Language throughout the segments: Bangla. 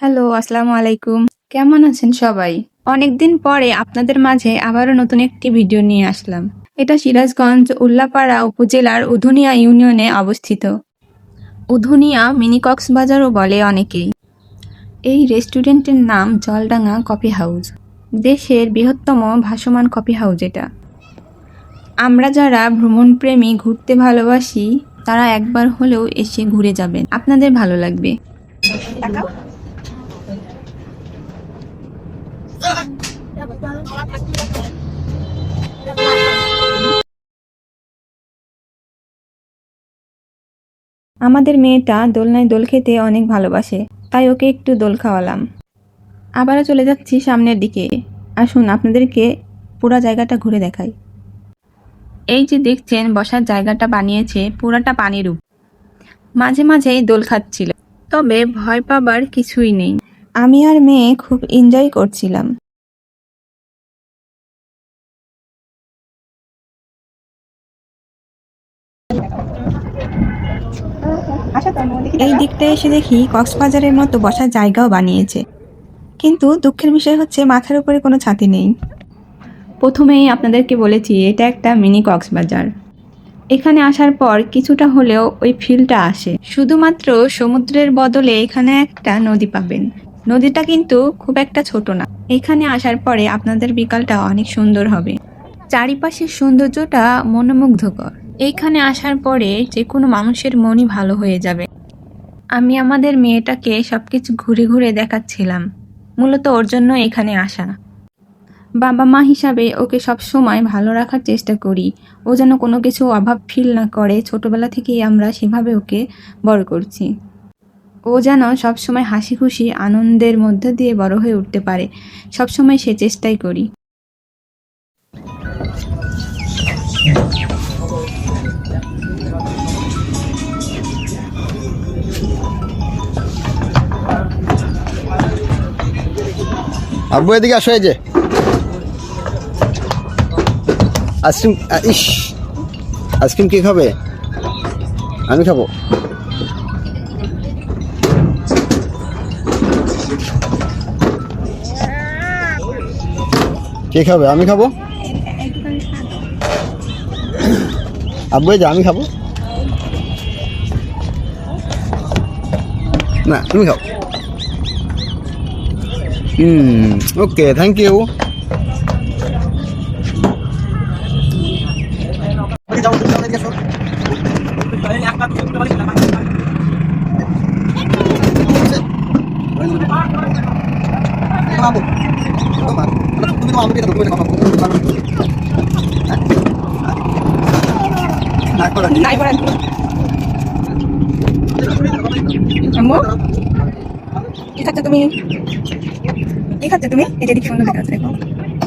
হ্যালো, আসসালামু আলাইকুম। কেমন আছেন সবাই? অনেকদিন পরে আপনাদের মাঝে আবারও নতুন একটি ভিডিও নিয়ে আসলাম। এটা সিরাজগঞ্জ উল্লাপাড়া উপজেলার উধুনিয়া ইউনিয়নে অবস্থিত। উধুনিয়া মিনি কক্সবাজারও বলে অনেকেই এই রেস্টুরেন্টের নাম জলডাঙ্গা কফি হাউস। দেশের বৃহত্তম ভাসমান কফি হাউস এটা। আমরা যারা ভ্রমণপ্রেমী, ঘুরতে ভালোবাসি, তারা একবার হলেও এসে ঘুরে যাবেন। আপনাদের ভালো লাগবে। আমাদের মেয়েটা দোলনায় দোল খেতে অনেক ভালোবাসে, তাই ওকে একটু দোল খাওয়ালাম। আবারও চলে যাচ্ছি সামনের দিকে। আসুন, আপনাদেরকে পুরা জায়গাটা ঘুরে দেখাই। এই যে দেখছেন, বসার জায়গাটা বানিয়েছে পুরাটা পানির উপ মাঝে মাঝেই দোল খাচ্ছিল, তবে ভয় পাবার কিছুই নেই। আমি আর মেয়ে খুব এনজয় করছিলাম। এই দিকটা এসে দেখি কক্সবাজারের মতো বসার জায়গাও বানিয়েছে। কিন্তু দুঃখের বিষয় হচ্ছে মাথার উপরে কোনো ছাতি নেই। প্রথমেই আপনাদেরকে বলেছি, এটা একটা মিনি কক্সবাজার। এখানে আসার পর কিছুটা হলেও ওই ফিলটা আসে। শুধুমাত্র সমুদ্রের বদলে এখানে একটা নদী পাবেন। নদীটা কিন্তু খুব একটা ছোট না। এখানে আসার পরে আপনাদের বিকালটা অনেক সুন্দর হবে। চারিপাশের সৌন্দর্যটা মনোমুগ্ধকর। এইখানে আসার পরে যে কোনো মানুষের মনই ভালো হয়ে যাবে। আমি আমাদের মেয়েটাকে সব কিছু ঘুরে ঘুরে দেখাচ্ছিলাম। মূলত ওর জন্য এখানে আসা। বাবা মা হিসাবে ওকে সব সময় ভালো রাখার চেষ্টা করি। ও যেন কোনো কিছু অভাব ফিল না করে। ছোটবেলা থেকেই আমরা সেভাবে ওকে বড় করছি। ও যেন সবসময় হাসি খুশি আনন্দের মধ্যে দিয়ে বড় হয়ে উঠতে পারে। সবসময় সে চেষ্টাই করি। আব্বু, এদিকে আসো, এই যে। আইসক্রিম ইস আইসক্রিম কে খাবে? আমি খাব। কে খাবে? আমি খাব? আব্বু যে আমি খাব। না তুমি খাও। হুম ওকে থ্যাংক ইউ কি খাচ্ছ তুমি কি খাচ্ছ তুমি এটা দেখি সুন্দর দেখা যাচ্ছে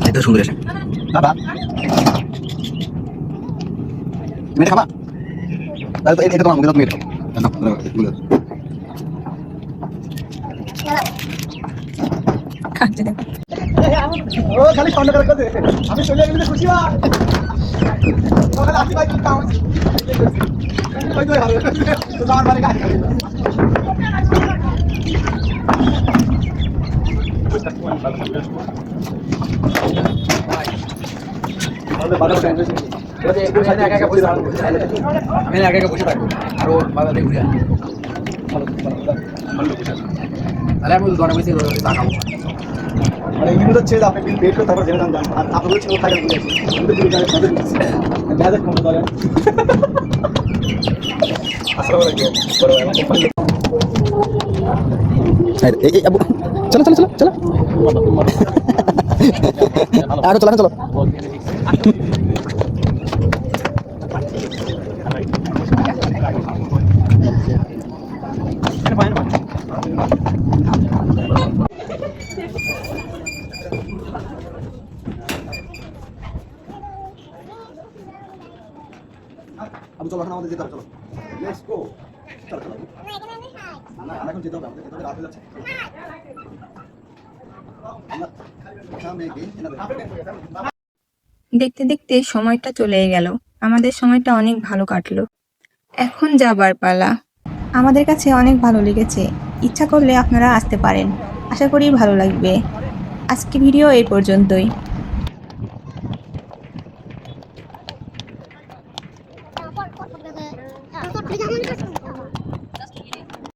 দেখো সুন্দর বাবা তুমি খাবা তাহলে তো এটা তোমার মুখে তুমি এটা। খাচ্ছে দেখো ও, খালি সামনে করে দে। আমি চলে গেলে খুশি হওয়া ওখানে আসি ভাই তুই কাম ওই তো হবে তো আমার বাড়ি কাজ আমি একা একা বসে থাকব আর ও বাবা দিয়ে ঘুরে আসবে তাহলে আমি দোকানে বসে তাকাবো মানে এগুলো তো ছেড়ে আপনি বিল পেড করে তারপর জেনে যান আর আপনাদের ছেলে থাকে বুঝে কিন্তু বিল জানে তাদের যা যা কম ধরে আসসালামু আলাইকুম বড় ভাই আমার কোম্পানি এই, এই, এই, আব্বু, চলো চলো চলো চলো। আরও চলো চলো। আবু চলো, এখন আমাদের যেতে হবে, চলো। লেটস গো চলো চলো। না এখন যেতে হবে, আমাদের যেতে হবে, রাত হয়ে যাচ্ছে দেখতে দেখতে সময়টা চলে গেল। আমাদের সময়টা অনেক ভালো কাটলো। এখন যাবার পালা। আমাদের কাছে অনেক ভালো লেগেছে। ইচ্ছা করলে আপনারা আসতে পারেন। আশা করি ভালো লাগবে। আজকে ভিডিও এই পর্যন্তই।